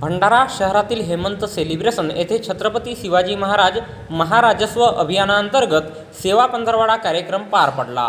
भंडारा शहरातील हेमंत सेलिब्रेशन येथे छत्रपती शिवाजी महाराज महाराजस्व अभियानांतर्गत सेवा पंधरवाडा कार्यक्रम पार पडला.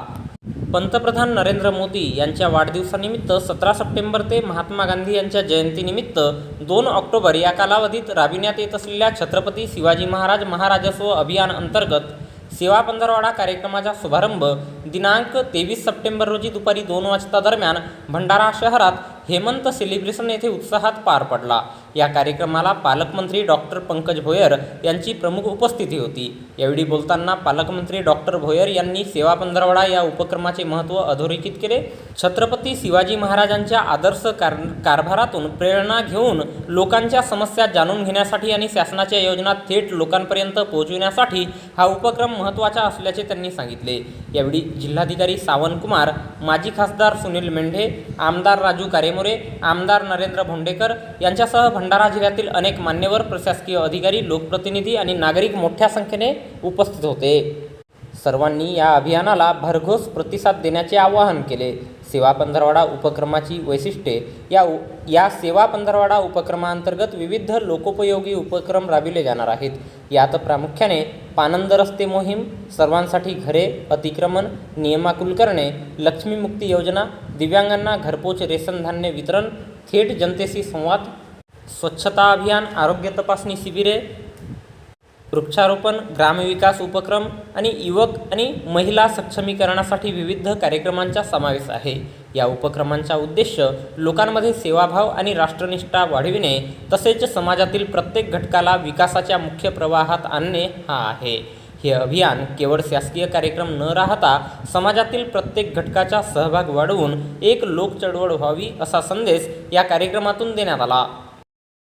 पंतप्रधान नरेंद्र मोदी यांच्या वाढदिवसानिमित्त सतरा सप्टेंबर ते महात्मा गांधी यांच्या जयंतीनिमित्त दोन ऑक्टोबर या कालावधीत राबविण्यात येत असलेल्या छत्रपती शिवाजी महाराज महाराजस्व अभियान अंतर्गत सेवा पंधरवाडा कार्यक्रमाचा शुभारंभ दिनांक तेवीस सप्टेंबर रोजी दुपारी दोन वाजता दरम्यान भंडारा शहरात हेमंत सेलिब्रेशन येथे उत्साहात पार पडला. या कार्यक्रमाला पालकमंत्री डॉक्टर पंकज भोयर यांची प्रमुख उपस्थिती होती. यावेळी बोलताना पालकमंत्री डॉक्टर भोयर यांनी सेवा पंधरवडा या उपक्रमाचे महत्त्व अधोरेखित केले. छत्रपती शिवाजी महाराजांच्या आदर्श कार कारभारातून प्रेरणा घेऊन लोकांच्या समस्या जाणून घेण्यासाठी आणि शासनाच्या योजना थेट लोकांपर्यंत पोहोचविण्यासाठी हा उपक्रम महत्त्वाचा असल्याचे त्यांनी सांगितले. यावेळी जिल्हाधिकारी सावंतकुमार माजी खासदार सुनील मेंढे आमदार राजू कारेमोरे आमदार नरेंद्र भोंडेकर यांच्यासह भंडारा जिल्ह्यातील अनेक मान्यवर प्रशासकीय अधिकारी लोकप्रतिनिधी आणि नागरिक मोठ्या संख्येने उपस्थित होते. सर्वांनी या अभियानाला भरघोस प्रतिसाद देण्याचे आवाहन केले. सेवा पंधरवाडा उपक्रमाची वैशिष्ट्ये. या उ या सेवा पंधरवाडा उपक्रमाअंतर्गत विविध लोकोपयोगी उपक्रम राबविले जाणार आहेत. यात प्रामुख्याने पानंद रस्ते मोहीम सर्वांसाठी घरे अतिक्रमण नियमाकुल करणे लक्ष्मीमुक्ती योजना दिव्यांगांना घरपोच रेशन धान्य वितरण थेट जनतेशी संवाद स्वच्छता अभियान आरोग्य तपासणी शिबिरे वृक्षारोपण ग्रामविकास उपक्रम आणि युवक आणि महिला सक्षमीकरणासाठी विविध कार्यक्रमांचा समावेश आहे. या उपक्रमांचा उद्देश लोकांमध्ये सेवाभाव आणि राष्ट्रनिष्ठा वाढविणे तसेच समाजातील प्रत्येक घटकाला विकासाच्या मुख्य प्रवाहात आणणे हा आहे. हे अभियान केवळ शासकीय कार्यक्रम न राहता समाजातील प्रत्येक घटकाचा सहभाग वाढवून एक लोकचळवळ व्हावी असा संदेश या कार्यक्रमातून देण्यात आला.